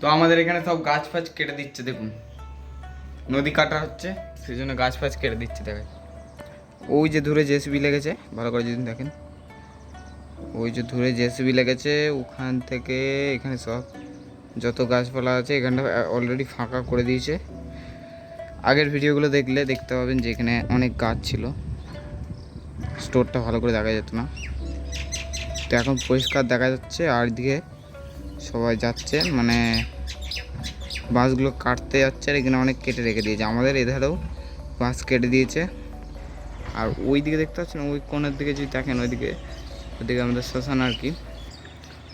তো আমাদের এখানে সব গাছ ফাছ কেটে দিচ্ছে, দেখুন। নদী কাটা হচ্ছে সেই জন্য গাছ ফাছ কেটে দিচ্ছে, দেখেন। ওই যে দূরে জেসিবি লেগেছে, ভালো করে যদি দেখেন। ওই যে দূরে জেসিবি লেগেছে, ওখান থেকে এখানে সব যত গাছপালা আছে, এখানটা অলরেডি ফাঁকা করে দিয়েছে। আগের ভিডিওগুলো দেখলে দেখতে পাবেন যে এখানে অনেক গাছ ছিল। স্টোরটা ভালো করে দেখা যেত না। তো এখন পরিষ্কার দেখা যাচ্ছে, আর দিকে সবাই যাচ্ছে মানে বাঁশগুলো কাটতে যাচ্ছে আর এখানে অনেক কেটে রেখে দিয়েছে। আমাদের এধারেও বাঁশ কেটে দিয়েছে। আর ওই দিকে দেখতে পাচ্ছেন, ওই কোণের দিকে যদি দেখেন, ওইদিকে ওইদিকে আমাদের শ্মশান আর কি,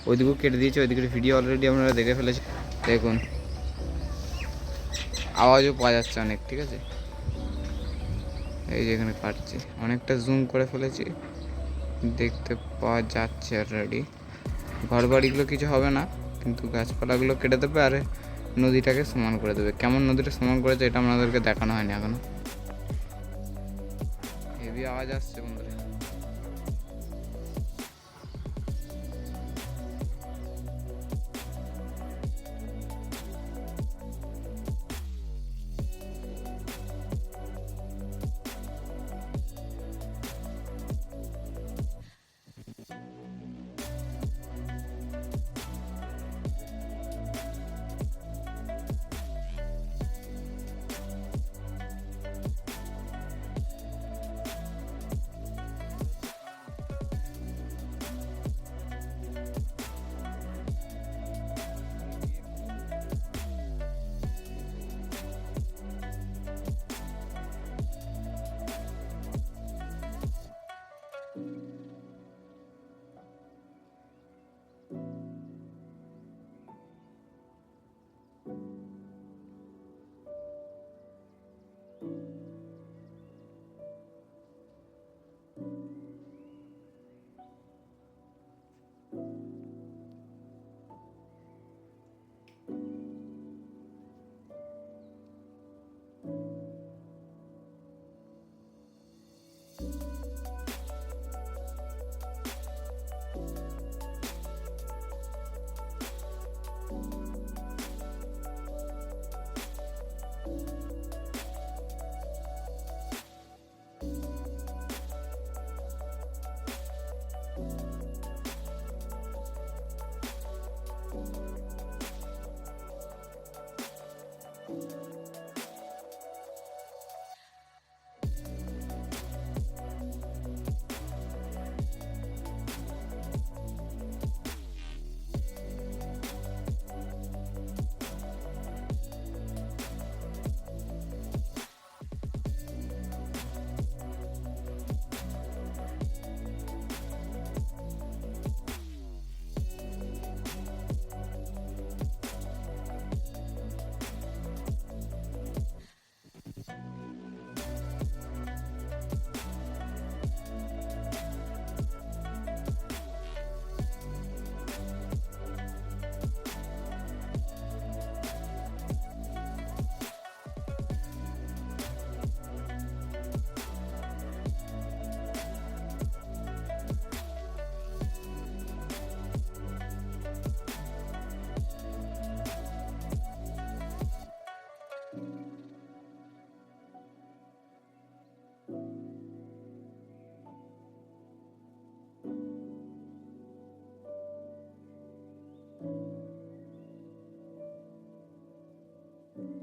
ওইদিকেও কেটে দিয়েছে ওইদিকে ভিডিও অলরেডি আপনারা দেখে ফেলেছেন। দেখুন, আওয়াজও পাওয়া যাচ্ছে অনেক, ঠিক আছে? এই যে এখানে কাটছে, অনেকটা জুম করে ফেলেছি, দেখতে পাওয়া যাচ্ছে অলরেডি ঘর বাড়িগুলো কিছু হবে না, কিন্তু গাছপালাগুলো কেটে দেবে আর নদীটাকে সমান করে দেবে। কেমন নদীটা সমান করেছে এটা আমাদেরকে দেখানো হয়নি এখনও। হেভি আওয়াজ আসছে বন্ধুরা। thank you